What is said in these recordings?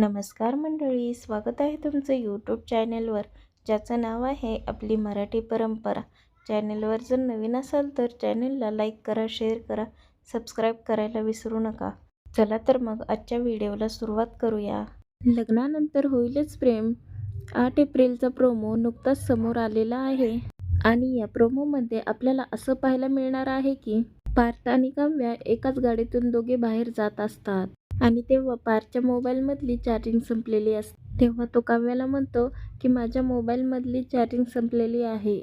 नमस्कार मंडळी स्वागत आहे तुमचं यूट्यूब चॅनलवर ज्याचं नाव आहे आपली मराठी परंपरा. चॅनलवर जर नवीन असाल तर चॅनलला लाईक करा शेअर करा सबस्क्राईब करायला विसरू नका. चला तर मग आजच्या व्हिडिओला सुरुवात करूया. लग्नानंतर होईलच प्रेम. आठ एप्रिलचा प्रोमो नुकताच समोर आलेला आहे. आणि या प्रोमोमध्ये आपल्याला असं पाहायला मिळणार आहे की पार्थ आणि काव्या एकाच गाडीतून दोघे बाहेर जात असतात. आणि तेव्हा पारच्या मोबाईलमधली चार्जिंग संपलेली असते. तेव्हा तो काव्याला म्हणतो की माझ्या मोबाईलमधली चार्जिंग संपलेली आहे.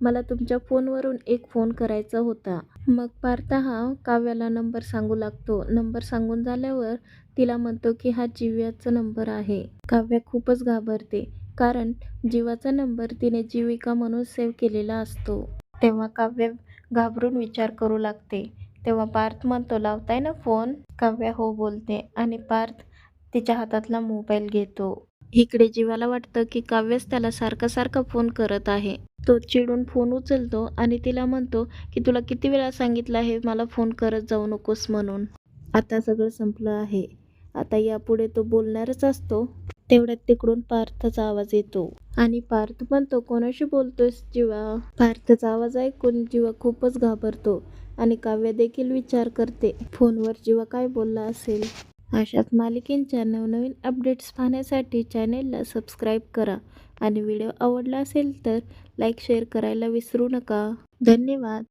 मला तुमच्या फोनवरून एक फोन करायचा होता. मग पार्थ हा काव्याला नंबर सांगू लागतो. नंबर सांगून झाल्यावर तिला म्हणतो की हा जिव्याचा नंबर आहे. काव्या खूपच घाबरते कारण जीवाचा नंबर तिने जीविका म्हणून सेव्ह केलेला असतो. तेव्हा काव्य घाबरून विचार करू लागते. तेव्हा पार्थ म्हणतो लावताय ना फोन? काव्या हो बोलते आणि पार्थ तिच्या हातातला मोबाईल घेतो. इकडे जीवाला वाटतं की काव्यच त्याला सारखा सारखा फोन करत आहे. तो चिडून फोन उचलतो आणि तिला म्हणतो की तुला किती वेळा सांगितलं आहे मला फोन करत जाऊ नकोस म्हणून. आता सगळं संपलं आहे. आता यापुढे तो बोलणारच असतो. तेवढ्यात तिकडून पार्थचा आवाज येतो आणि पार्थ म्हणतो कोणाशी बोलतोयस जीवा? पार्थचा आवाज ऐकून जीवा खूपच घाबरतो. आणि काव्य देखील विचार करते. फोनवर जीवा काय बोलला असेल. अशाच मालिकेंच्या नवनवीन अपडेट्स पाहण्यासाठी चॅनेलला सबस्क्राईब करा. आणि व्हिडिओ आवडला असेल तर लाईक शेअर करायला विसरू नका. धन्यवाद.